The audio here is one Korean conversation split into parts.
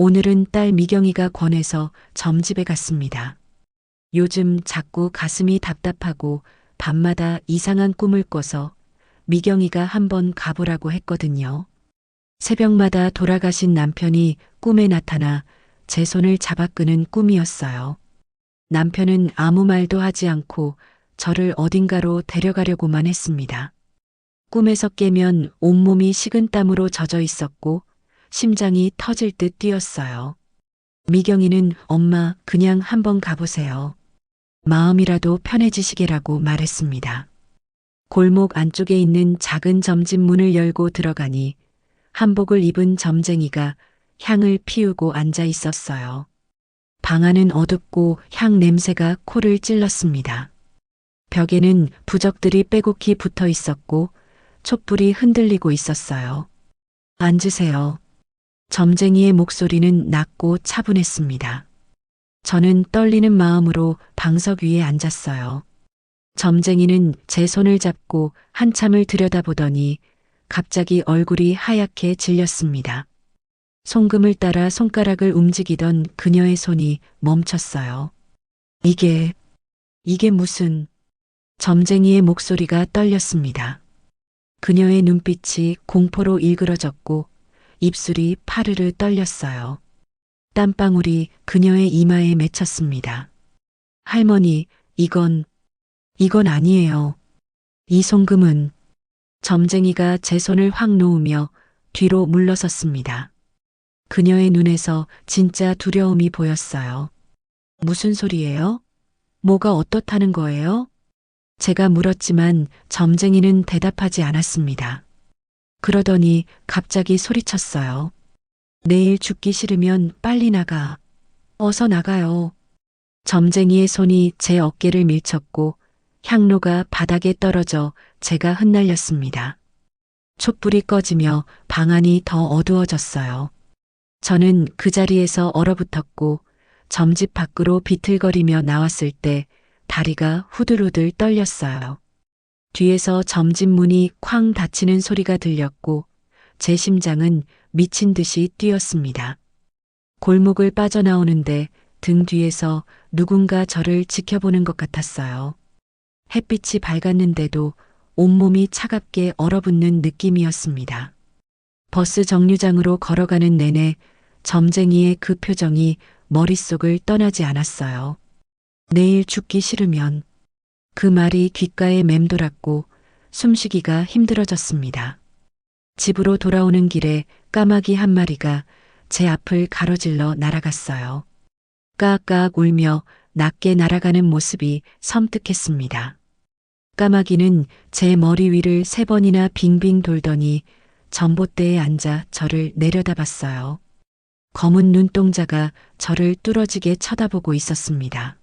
오늘은 딸 미경이가 권해서 점집에 갔습니다. 요즘 자꾸 가슴이 답답하고 밤마다 이상한 꿈을 꿔서 미경이가 한번 가보라고 했거든요. 새벽마다 돌아가신 남편이 꿈에 나타나 제 손을 잡아 끄는 꿈이었어요. 남편은 아무 말도 하지 않고 저를 어딘가로 데려가려고만 했습니다. 꿈에서 깨면 온몸이 식은 땀으로 젖어 있었고 심장이 터질 듯 뛰었어요. 미경이는 엄마 그냥 한번 가보세요. 마음이라도 편해지시게라고 말했습니다. 골목 안쪽에 있는 작은 점집 문을 열고 들어가니 한복을 입은 점쟁이가 향을 피우고 앉아 있었어요. 방 안은 어둡고 향 냄새가 코를 찔렀습니다. 벽에는 부적들이 빼곡히 붙어 있었고 촛불이 흔들리고 있었어요. 앉으세요. 점쟁이의 목소리는 낮고 차분했습니다. 저는 떨리는 마음으로 방석 위에 앉았어요. 점쟁이는 제 손을 잡고 한참을 들여다보더니 갑자기 얼굴이 하얗게 질렸습니다. 송금을 따라 손가락을 움직이던 그녀의 손이 멈췄어요. 이게, 이게 무슨, 점쟁이의 목소리가 떨렸습니다. 그녀의 눈빛이 공포로 일그러졌고 입술이 파르르 떨렸어요. 땀방울이 그녀의 이마에 맺혔습니다. 할머니, 이건, 이건 아니에요. 이 송금은 점쟁이가 제 손을 확 놓으며 뒤로 물러섰습니다. 그녀의 눈에서 진짜 두려움이 보였어요. 무슨 소리예요? 뭐가 어떻다는 거예요? 제가 물었지만 점쟁이는 대답하지 않았습니다. 그러더니 갑자기 소리쳤어요. 내일 죽기 싫으면 빨리 나가. 어서 나가요. 점쟁이의 손이 제 어깨를 밀쳤고 향로가 바닥에 떨어져 제가 흩날렸습니다. 촛불이 꺼지며 방 안이 더 어두워졌어요. 저는 그 자리에서 얼어붙었고 점집 밖으로 비틀거리며 나왔을 때 다리가 후들후들 떨렸어요. 뒤에서 점집 문이 쾅 닫히는 소리가 들렸고 제 심장은 미친 듯이 뛰었습니다. 골목을 빠져나오는데 등 뒤에서 누군가 저를 지켜보는 것 같았어요. 햇빛이 밝았는데도 온몸이 차갑게 얼어붙는 느낌이었습니다. 버스 정류장으로 걸어가는 내내 점쟁이의 그 표정이 머릿속을 떠나지 않았어요. 내일 죽기 싫으면 그 말이 귓가에 맴돌았고 숨쉬기가 힘들어졌습니다. 집으로 돌아오는 길에 까마귀 한 마리가 제 앞을 가로질러 날아갔어요. 까악 울며 낮게 날아가는 모습이 섬뜩했습니다. 까마귀는 제 머리 위를 세 번이나 빙빙 돌더니 전봇대에 앉아 저를 내려다봤어요. 검은 눈동자가 저를 뚫어지게 쳐다보고 있었습니다.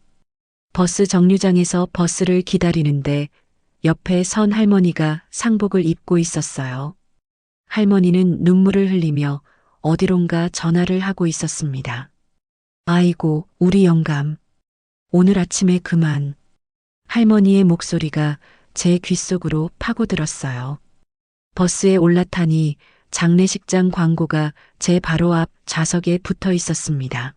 버스 정류장에서 버스를 기다리는데 옆에 선 할머니가 상복을 입고 있었어요. 할머니는 눈물을 흘리며 어디론가 전화를 하고 있었습니다. 아이고, 우리 영감. 오늘 아침에 그만. 할머니의 목소리가 제 귓속으로 파고들었어요. 버스에 올라타니 장례식장 광고가 제 바로 앞 좌석에 붙어 있었습니다.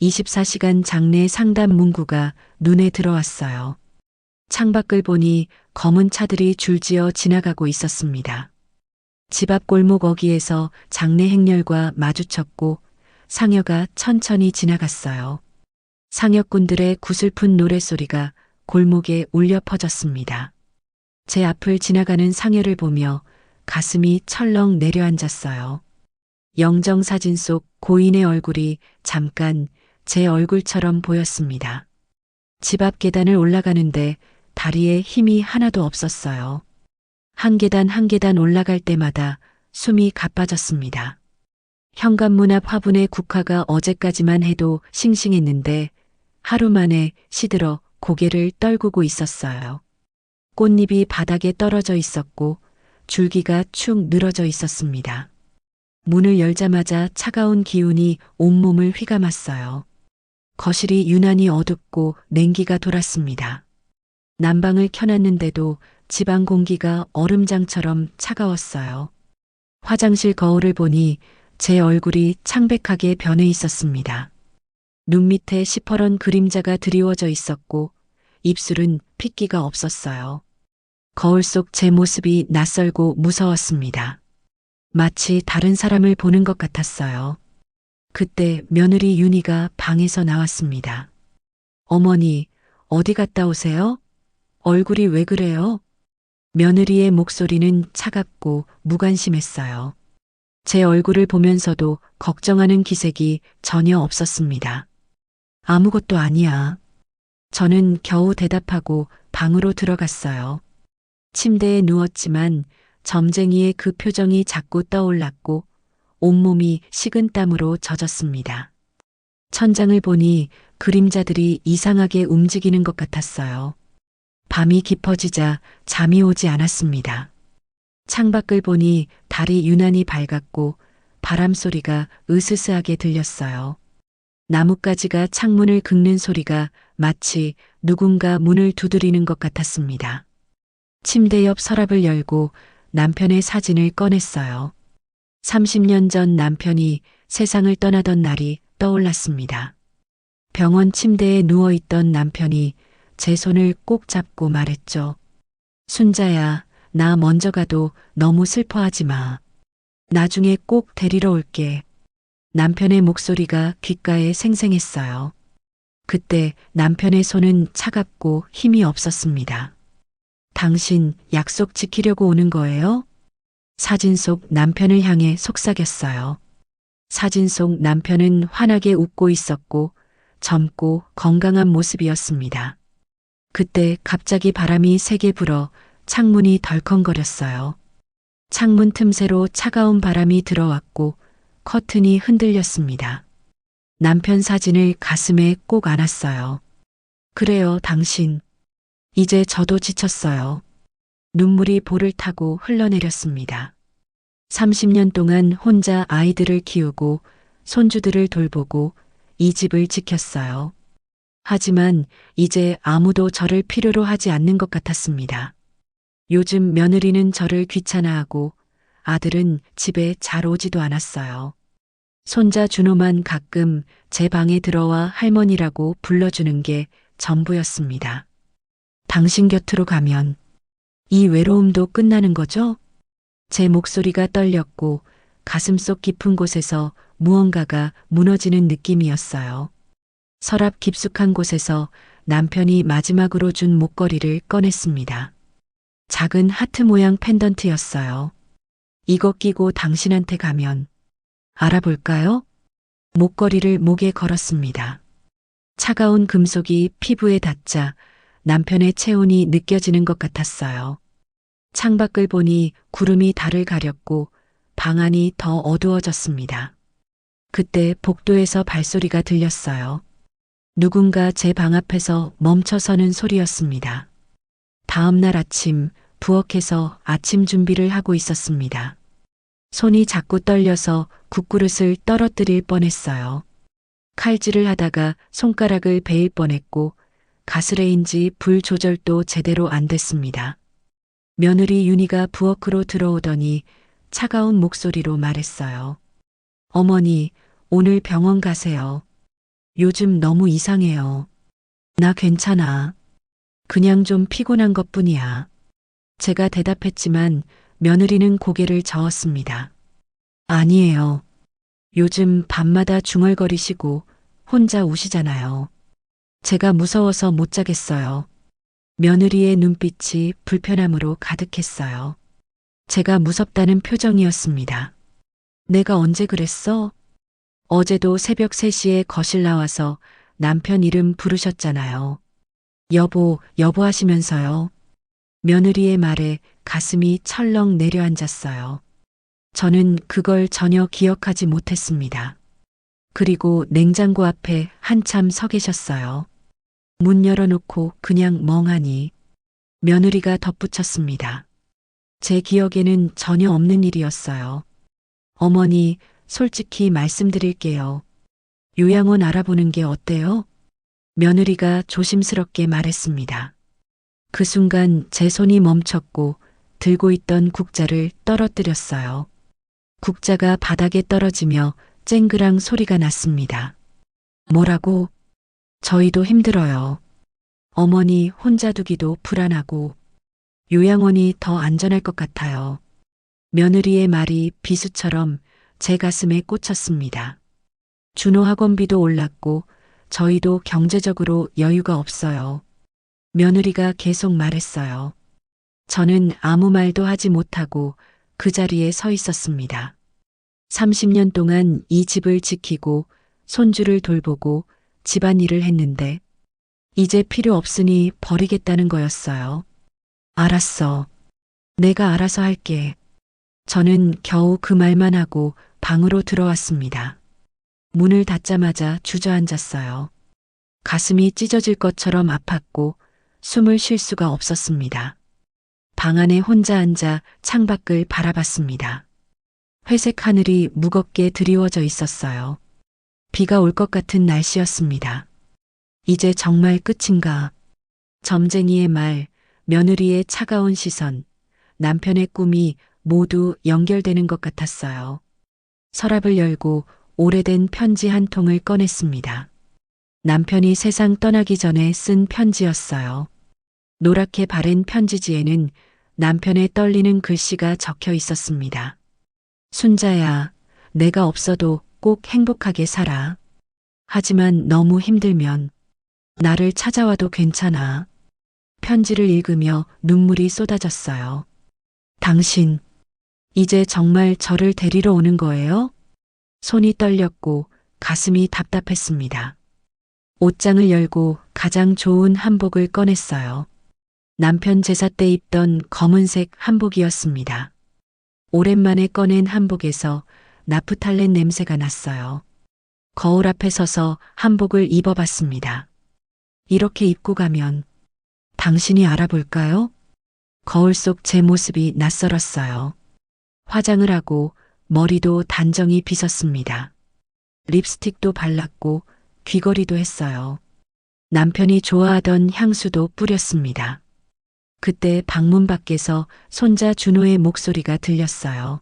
24시간 장례 상담 문구가 눈에 들어왔어요. 창밖을 보니 검은 차들이 줄지어 지나가고 있었습니다. 집 앞 골목 어귀에서 장례 행렬과 마주쳤고 상여가 천천히 지나갔어요. 상여꾼들의 구슬픈 노랫소리가 골목에 울려 퍼졌습니다. 제 앞을 지나가는 상여를 보며 가슴이 철렁 내려앉았어요. 영정사진 속 고인의 얼굴이 잠깐 제 얼굴처럼 보였습니다. 집 앞 계단을 올라가는데 다리에 힘이 하나도 없었어요. 한 계단 한 계단 올라갈 때마다 숨이 가빠졌습니다. 현관문 앞 화분의 국화가 어제까지만 해도 싱싱했는데 하루 만에 시들어 고개를 떨구고 있었어요. 꽃잎이 바닥에 떨어져 있었고 줄기가 축 늘어져 있었습니다. 문을 열자마자 차가운 기운이 온몸을 휘감았어요. 거실이 유난히 어둡고 냉기가 돌았습니다. 난방을 켜놨는데도 집안 공기가 얼음장처럼 차가웠어요. 화장실 거울을 보니 제 얼굴이 창백하게 변해 있었습니다. 눈 밑에 시퍼런 그림자가 드리워져 있었고 입술은 핏기가 없었어요. 거울 속 제 모습이 낯설고 무서웠습니다. 마치 다른 사람을 보는 것 같았어요. 그때 며느리 윤희가 방에서 나왔습니다. 어머니, 어디 갔다 오세요? 얼굴이 왜 그래요? 며느리의 목소리는 차갑고 무관심했어요. 제 얼굴을 보면서도 걱정하는 기색이 전혀 없었습니다. 아무것도 아니야. 저는 겨우 대답하고 방으로 들어갔어요. 침대에 누웠지만 점쟁이의 그 표정이 자꾸 떠올랐고 온몸이 식은 땀으로 젖었습니다. 천장을 보니 그림자들이 이상하게 움직이는 것 같았어요. 밤이 깊어지자 잠이 오지 않았습니다. 창밖을 보니 달이 유난히 밝았고 바람 소리가 으스스하게 들렸어요. 나뭇가지가 창문을 긁는 소리가 마치 누군가 문을 두드리는 것 같았습니다. 침대 옆 서랍을 열고 남편의 사진을 꺼냈어요. 30년 전 남편이 세상을 떠나던 날이 떠올랐습니다. 병원 침대에 누워있던 남편이 제 손을 꼭 잡고 말했죠. 순자야, 나 먼저 가도 너무 슬퍼하지 마. 나중에 꼭 데리러 올게. 남편의 목소리가 귓가에 생생했어요. 그때 남편의 손은 차갑고 힘이 없었습니다. 당신 약속 지키려고 오는 거예요? 사진 속 남편을 향해 속삭였어요. 사진 속 남편은 환하게 웃고 있었고 젊고 건강한 모습이었습니다. 그때 갑자기 바람이 세게 불어 창문이 덜컹거렸어요. 창문 틈새로 차가운 바람이 들어왔고 커튼이 흔들렸습니다. 남편 사진을 가슴에 꼭 안았어요. 그래요, 당신. 이제 저도 지쳤어요. 눈물이 볼을 타고 흘러내렸습니다. 30년 동안 혼자 아이들을 키우고 손주들을 돌보고 이 집을 지켰어요. 하지만 이제 아무도 저를 필요로 하지 않는 것 같았습니다. 요즘 며느리는 저를 귀찮아하고 아들은 집에 잘 오지도 않았어요. 손자 준호만 가끔 제 방에 들어와 할머니라고 불러주는 게 전부였습니다. 당신 곁으로 가면 이 외로움도 끝나는 거죠? 제 목소리가 떨렸고 가슴속 깊은 곳에서 무언가가 무너지는 느낌이었어요. 서랍 깊숙한 곳에서 남편이 마지막으로 준 목걸이를 꺼냈습니다. 작은 하트 모양 펜던트였어요. 이거 끼고 당신한테 가면 알아볼까요? 목걸이를 목에 걸었습니다. 차가운 금속이 피부에 닿자 남편의 체온이 느껴지는 것 같았어요. 창밖을 보니 구름이 달을 가렸고 방 안이 더 어두워졌습니다. 그때 복도에서 발소리가 들렸어요. 누군가 제 방 앞에서 멈춰서는 소리였습니다. 다음 날 아침 부엌에서 아침 준비를 하고 있었습니다. 손이 자꾸 떨려서 국그릇을 떨어뜨릴 뻔했어요. 칼질을 하다가 손가락을 베일 뻔했고 가스레인지 불 조절도 제대로 안 됐습니다. 며느리 윤희가 부엌으로 들어오더니 차가운 목소리로 말했어요. 어머니, 오늘 병원 가세요. 요즘 너무 이상해요. 나 괜찮아. 그냥 좀 피곤한 것 뿐이야. 제가 대답했지만 며느리는 고개를 저었습니다. 아니에요. 요즘 밤마다 중얼거리시고 혼자 우시잖아요. 제가 무서워서 못 자겠어요. 며느리의 눈빛이 불편함으로 가득했어요. 제가 무섭다는 표정이었습니다. 내가 언제 그랬어? 어제도 새벽 3시에 거실 나와서 남편 이름 부르셨잖아요. 여보, 여보 하시면서요. 며느리의 말에 가슴이 철렁 내려앉았어요. 저는 그걸 전혀 기억하지 못했습니다. 그리고 냉장고 앞에 한참 서 계셨어요. 문 열어놓고 그냥 멍하니 며느리가 덧붙였습니다. 제 기억에는 전혀 없는 일이었어요. 어머니, 솔직히 말씀드릴게요. 요양원 알아보는 게 어때요? 며느리가 조심스럽게 말했습니다. 그 순간 제 손이 멈췄고 들고 있던 국자를 떨어뜨렸어요. 국자가 바닥에 떨어지며 쨍그랑 소리가 났습니다. 뭐라고? 저희도 힘들어요. 어머니 혼자 두기도 불안하고 요양원이 더 안전할 것 같아요. 며느리의 말이 비수처럼 제 가슴에 꽂혔습니다. 준호 학원비도 올랐고 저희도 경제적으로 여유가 없어요. 며느리가 계속 말했어요. 저는 아무 말도 하지 못하고 그 자리에 서 있었습니다. 30년 동안 이 집을 지키고 손주를 돌보고 집안일을 했는데 이제 필요 없으니 버리겠다는 거였어요. 알았어. 내가 알아서 할게. 저는 겨우 그 말만 하고 방으로 들어왔습니다. 문을 닫자마자 주저앉았어요. 가슴이 찢어질 것처럼 아팠고 숨을 쉴 수가 없었습니다. 방 안에 혼자 앉아 창밖을 바라봤습니다. 회색 하늘이 무겁게 드리워져 있었어요. 비가 올 것 같은 날씨였습니다. 이제 정말 끝인가? 점쟁이의 말, 며느리의 차가운 시선, 남편의 꿈이 모두 연결되는 것 같았어요. 서랍을 열고 오래된 편지 한 통을 꺼냈습니다. 남편이 세상 떠나기 전에 쓴 편지였어요. 노랗게 바랜 편지지에는 남편의 떨리는 글씨가 적혀 있었습니다. 순자야, 내가 없어도 꼭 행복하게 살아. 하지만 너무 힘들면 나를 찾아와도 괜찮아. 편지를 읽으며 눈물이 쏟아졌어요. 당신, 이제 정말 저를 데리러 오는 거예요? 손이 떨렸고 가슴이 답답했습니다. 옷장을 열고 가장 좋은 한복을 꺼냈어요. 남편 제사 때 입던 검은색 한복이었습니다. 오랜만에 꺼낸 한복에서 나프탈렌 냄새가 났어요. 거울 앞에 서서 한복을 입어봤습니다. 이렇게 입고 가면 당신이 알아볼까요? 거울 속 제 모습이 낯설었어요. 화장을 하고 머리도 단정히 빗었습니다. 립스틱도 발랐고 귀걸이도 했어요. 남편이 좋아하던 향수도 뿌렸습니다. 그때 방문 밖에서 손자 준호의 목소리가 들렸어요.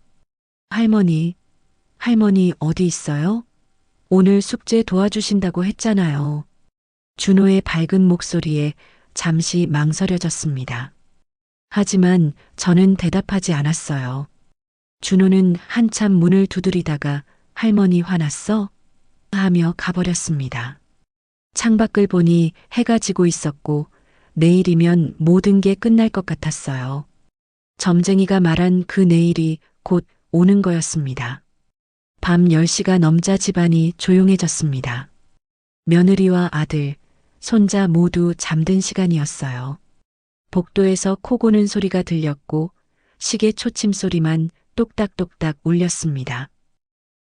할머니, 할머니 어디 있어요? 오늘 숙제 도와주신다고 했잖아요. 준호의 밝은 목소리에 잠시 망설여졌습니다. 하지만 저는 대답하지 않았어요. 준호는 한참 문을 두드리다가 할머니 화났어? 하며 가버렸습니다. 창밖을 보니 해가 지고 있었고 내일이면 모든 게 끝날 것 같았어요. 점쟁이가 말한 그 내일이 곧 오는 거였습니다. 밤 10시가 넘자 집안이 조용해졌습니다. 며느리와 아들, 손자 모두 잠든 시간이었어요. 복도에서 코 고는 소리가 들렸고 시계 초침 소리만 똑딱똑딱 울렸습니다.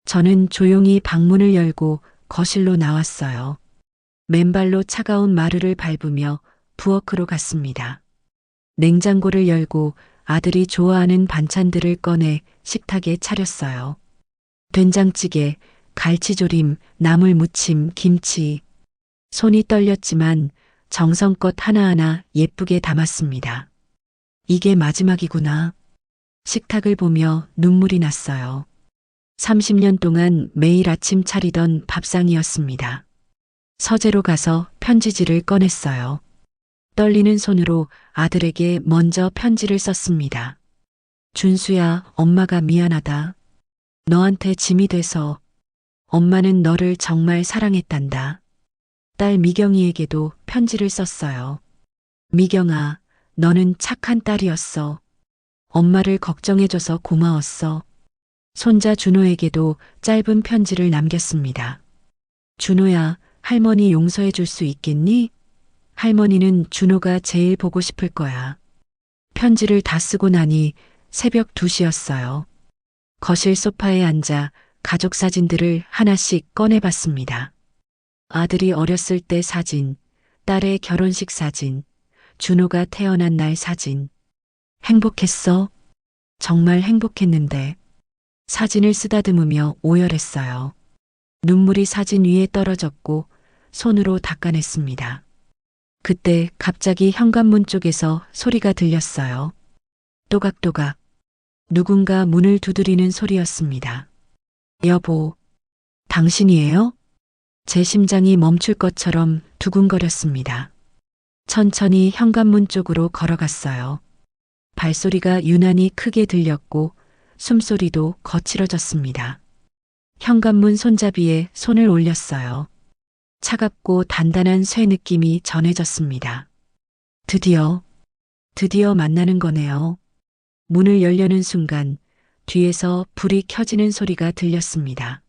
저는 조용히 방문을 열고 거실로 나왔어요. 맨발로 차가운 마루를 밟으며 부엌으로 갔습니다. 냉장고를 열고 아들이 좋아하는 반찬들을 꺼내 식탁에 차렸어요. 된장찌개, 갈치조림, 나물무침, 김치. 손이 떨렸지만 정성껏 하나하나 예쁘게 담았습니다. 이게 마지막이구나. 식탁을 보며 눈물이 났어요. 30년 동안 매일 아침 차리던 밥상이었습니다. 서재로 가서 편지지를 꺼냈어요. 떨리는 손으로 아들에게 먼저 편지를 썼습니다. 준수야, 엄마가 미안하다. 너한테 짐이 돼서 엄마는 너를 정말 사랑했단다. 딸 미경이에게도 편지를 썼어요. 미경아, 너는 착한 딸이었어. 엄마를 걱정해줘서 고마웠어. 손자 준호에게도 짧은 편지를 남겼습니다. 준호야, 할머니 용서해 줄 수 있겠니? 할머니는 준호가 제일 보고 싶을 거야. 편지를 다 쓰고 나니 새벽 2시였어요. 거실 소파에 앉아 가족 사진들을 하나씩 꺼내봤습니다. 아들이 어렸을 때 사진, 딸의 결혼식 사진, 준호가 태어난 날 사진. 행복했어? 정말 행복했는데. 사진을 쓰다듬으며 오열했어요. 눈물이 사진 위에 떨어졌고 손으로 닦아냈습니다. 그때 갑자기 현관문 쪽에서 소리가 들렸어요. 또각또각. 누군가 문을 두드리는 소리였습니다. 여보, 당신이에요? 제 심장이 멈출 것처럼 두근거렸습니다. 천천히 현관문 쪽으로 걸어갔어요. 발소리가 유난히 크게 들렸고 숨소리도 거칠어졌습니다. 현관문 손잡이에 손을 올렸어요. 차갑고 단단한 쇠 느낌이 전해졌습니다. 드디어, 드디어 만나는 거네요. 문을 열려는 순간 뒤에서 불이 켜지는 소리가 들렸습니다.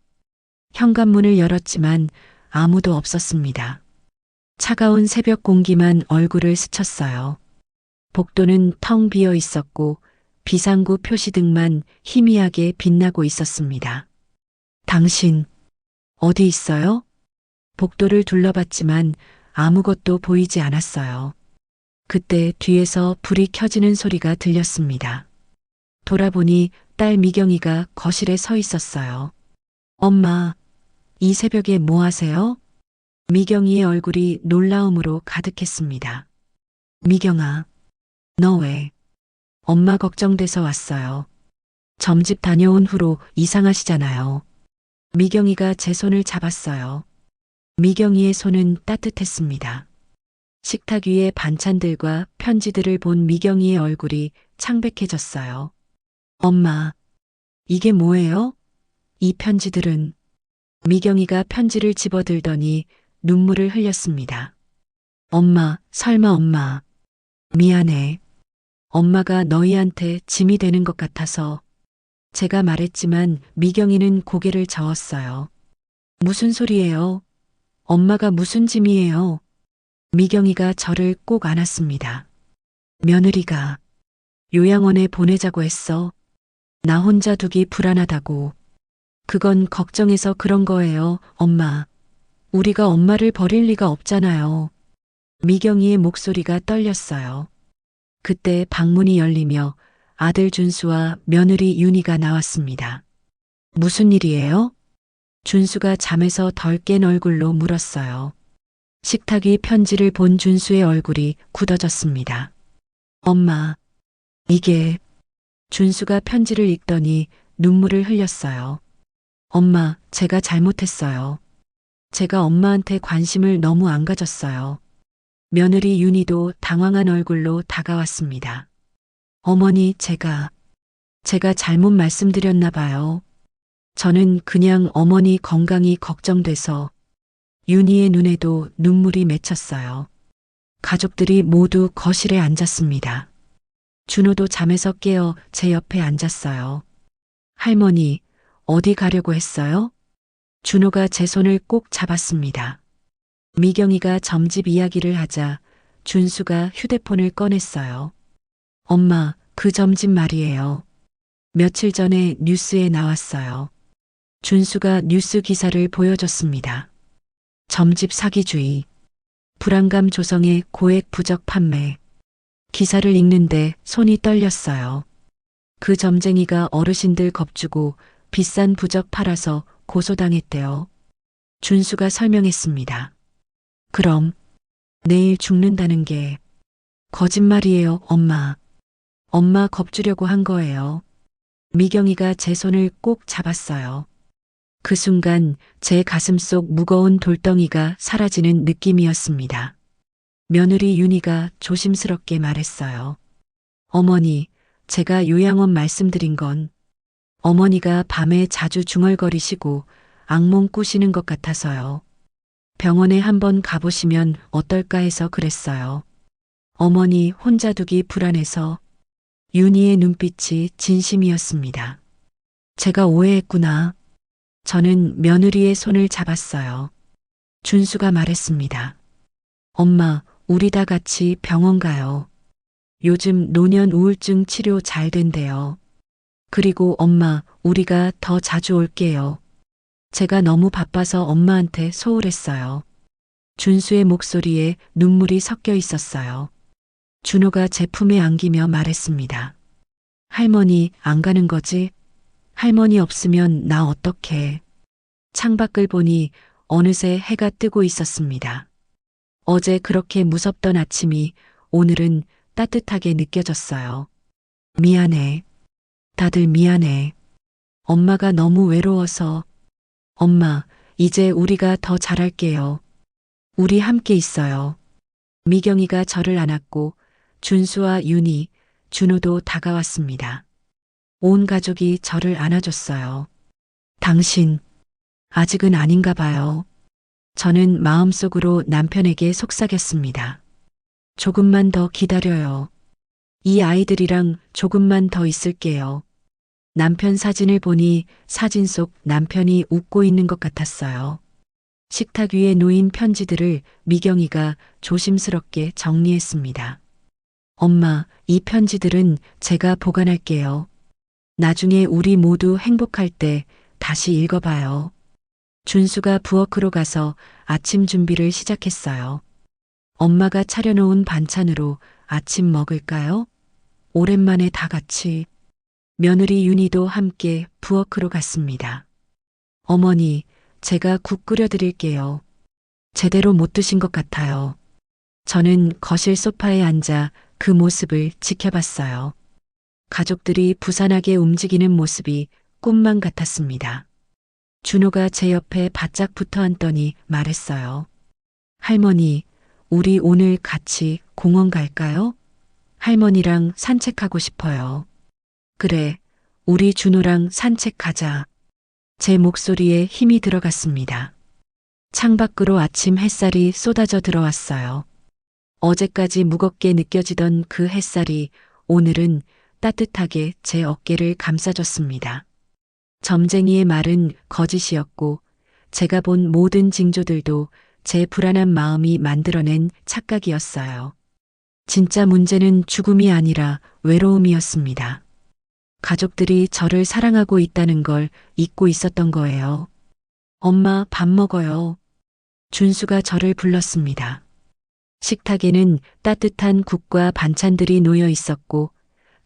현관문을 열었지만 아무도 없었습니다. 차가운 새벽 공기만 얼굴을 스쳤어요. 복도는 텅 비어 있었고 비상구 표시등만 희미하게 빛나고 있었습니다. 당신, 어디 있어요? 복도를 둘러봤지만 아무것도 보이지 않았어요. 그때 뒤에서 불이 켜지는 소리가 들렸습니다. 돌아보니 딸 미경이가 거실에 서 있었어요. 엄마, 이 새벽에 뭐 하세요? 미경이의 얼굴이 놀라움으로 가득했습니다. 미경아, 너 왜? 엄마 걱정돼서 왔어요. 점집 다녀온 후로 이상하시잖아요. 미경이가 제 손을 잡았어요. 미경이의 손은 따뜻했습니다. 식탁 위에 반찬들과 편지들을 본 미경이의 얼굴이 창백해졌어요. 엄마, 이게 뭐예요? 이 편지들은 미경이가 편지를 집어들더니 눈물을 흘렸습니다. 엄마, 설마 엄마. 미안해. 엄마가 너희한테 짐이 되는 것 같아서 제가 말했지만 미경이는 고개를 저었어요. 무슨 소리예요? 엄마가 무슨 짐이에요? 미경이가 저를 꼭 안았습니다. 며느리가 요양원에 보내자고 했어. 나 혼자 두기 불안하다고. 그건 걱정해서 그런 거예요, 엄마. 우리가 엄마를 버릴 리가 없잖아요. 미경이의 목소리가 떨렸어요. 그때 방문이 열리며 아들 준수와 며느리 윤희가 나왔습니다. 무슨 일이에요? 준수가 잠에서 덜 깬 얼굴로 물었어요. 식탁 위 편지를 본 준수의 얼굴이 굳어졌습니다. 엄마, 이게 준수가 편지를 읽더니 눈물을 흘렸어요. 엄마, 제가 잘못했어요. 제가 엄마한테 관심을 너무 안 가졌어요. 며느리 윤희도 당황한 얼굴로 다가왔습니다. 어머니, 제가, 제가 잘못 말씀드렸나 봐요. 저는 그냥 어머니 건강이 걱정돼서 윤희의 눈에도 눈물이 맺혔어요. 가족들이 모두 거실에 앉았습니다. 준호도 잠에서 깨어 제 옆에 앉았어요. 할머니, 어디 가려고 했어요? 준호가 제 손을 꼭 잡았습니다. 미경이가 점집 이야기를 하자 준수가 휴대폰을 꺼냈어요. 엄마, 그 점집 말이에요. 며칠 전에 뉴스에 나왔어요. 준수가 뉴스 기사를 보여줬습니다. 점집 사기주의, 불안감 조성의 고액 부적 판매. 기사를 읽는데 손이 떨렸어요. 그 점쟁이가 어르신들 겁주고 비싼 부적 팔아서 고소당했대요. 준수가 설명했습니다. 그럼 내일 죽는다는 게 거짓말이에요, 엄마. 엄마 겁주려고 한 거예요. 미경이가 제 손을 꼭 잡았어요. 그 순간 제 가슴 속 무거운 돌덩이가 사라지는 느낌이었습니다. 며느리 윤희가 조심스럽게 말했어요. 어머니, 제가 요양원 말씀드린 건 어머니가 밤에 자주 중얼거리시고 악몽 꾸시는 것 같아서요. 병원에 한번 가보시면 어떨까 해서 그랬어요. 어머니 혼자 두기 불안해서 윤희의 눈빛이 진심이었습니다. 제가 오해했구나. 저는 며느리의 손을 잡았어요. 준수가 말했습니다. 엄마, 우리 다 같이 병원 가요. 요즘 노년 우울증 치료 잘 된대요. 그리고 엄마, 우리가 더 자주 올게요. 제가 너무 바빠서 엄마한테 소홀했어요. 준수의 목소리에 눈물이 섞여 있었어요. 준호가 제 품에 안기며 말했습니다. 할머니, 안 가는 거지? 할머니 없으면 나 어떡해. 창밖을 보니 어느새 해가 뜨고 있었습니다. 어제 그렇게 무섭던 아침이 오늘은 따뜻하게 느껴졌어요. 미안해. 다들 미안해. 엄마가 너무 외로워서. 엄마, 이제 우리가 더 잘할게요. 우리 함께 있어요. 미경이가 저를 안았고 준수와 윤희, 준호도 다가왔습니다. 온 가족이 저를 안아줬어요. 당신, 아직은 아닌가 봐요. 저는 마음속으로 남편에게 속삭였습니다. 조금만 더 기다려요. 이 아이들이랑 조금만 더 있을게요. 남편 사진을 보니 사진 속 남편이 웃고 있는 것 같았어요. 식탁 위에 놓인 편지들을 미경이가 조심스럽게 정리했습니다. 엄마, 이 편지들은 제가 보관할게요. 나중에 우리 모두 행복할 때 다시 읽어봐요. 준수가 부엌으로 가서 아침 준비를 시작했어요. 엄마가 차려놓은 반찬으로 아침 먹을까요? 오랜만에 다 같이. 며느리 윤희도 함께 부엌으로 갔습니다. 어머니, 제가 국 끓여드릴게요. 제대로 못 드신 것 같아요. 저는 거실 소파에 앉아 그 모습을 지켜봤어요. 가족들이 부산하게 움직이는 모습이 꿈만 같았습니다. 준호가 제 옆에 바짝 붙어 앉더니 말했어요. 할머니, 우리 오늘 같이 공원 갈까요? 할머니랑 산책하고 싶어요. 그래, 우리 준호랑 산책하자. 제 목소리에 힘이 들어갔습니다. 창밖으로 아침 햇살이 쏟아져 들어왔어요. 어제까지 무겁게 느껴지던 그 햇살이 오늘은 따뜻하게 제 어깨를 감싸줬습니다. 점쟁이의 말은 거짓이었고 제가 본 모든 징조들도 제 불안한 마음이 만들어낸 착각이었어요. 진짜 문제는 죽음이 아니라 외로움이었습니다. 가족들이 저를 사랑하고 있다는 걸 잊고 있었던 거예요. 엄마 밥 먹어요. 준수가 저를 불렀습니다. 식탁에는 따뜻한 국과 반찬들이 놓여 있었고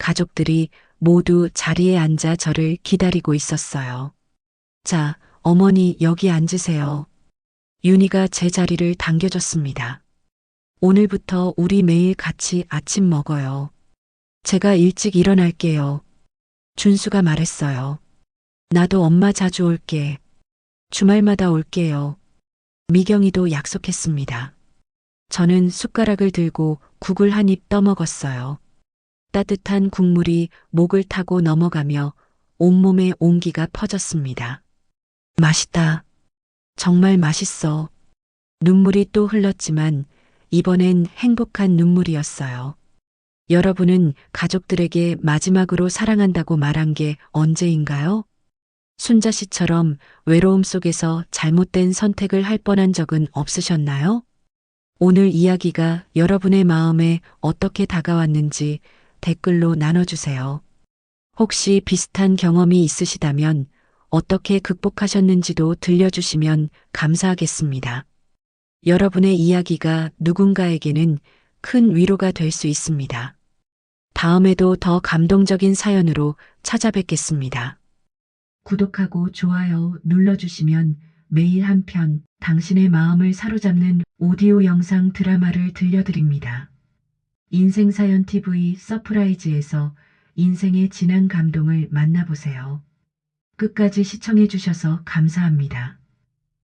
가족들이 모두 자리에 앉아 저를 기다리고 있었어요. 자, 어머니 여기 앉으세요. 윤희가 제 자리를 당겨줬습니다. 오늘부터 우리 매일 같이 아침 먹어요. 제가 일찍 일어날게요. 준수가 말했어요. 나도 엄마 자주 올게. 주말마다 올게요. 미경이도 약속했습니다. 저는 숟가락을 들고 국을 한 입 떠먹었어요. 따뜻한 국물이 목을 타고 넘어가며 온몸에 온기가 퍼졌습니다. 맛있다. 정말 맛있어. 눈물이 또 흘렀지만 이번엔 행복한 눈물이었어요. 여러분은 가족들에게 마지막으로 사랑한다고 말한 게 언제인가요? 순자 씨처럼 외로움 속에서 잘못된 선택을 할 뻔한 적은 없으셨나요? 오늘 이야기가 여러분의 마음에 어떻게 다가왔는지 댓글로 나눠주세요. 혹시 비슷한 경험이 있으시다면 어떻게 극복하셨는지도 들려주시면 감사하겠습니다. 여러분의 이야기가 누군가에게는 큰 위로가 될 수 있습니다. 다음에도 더 감동적인 사연으로 찾아뵙겠습니다. 구독하고 좋아요 눌러주시면 매일 한 편 당신의 마음을 사로잡는 오디오 영상 드라마를 들려드립니다. 인생사연TV 서프라이즈에서 인생의 진한 감동을 만나보세요. 끝까지 시청해주셔서 감사합니다.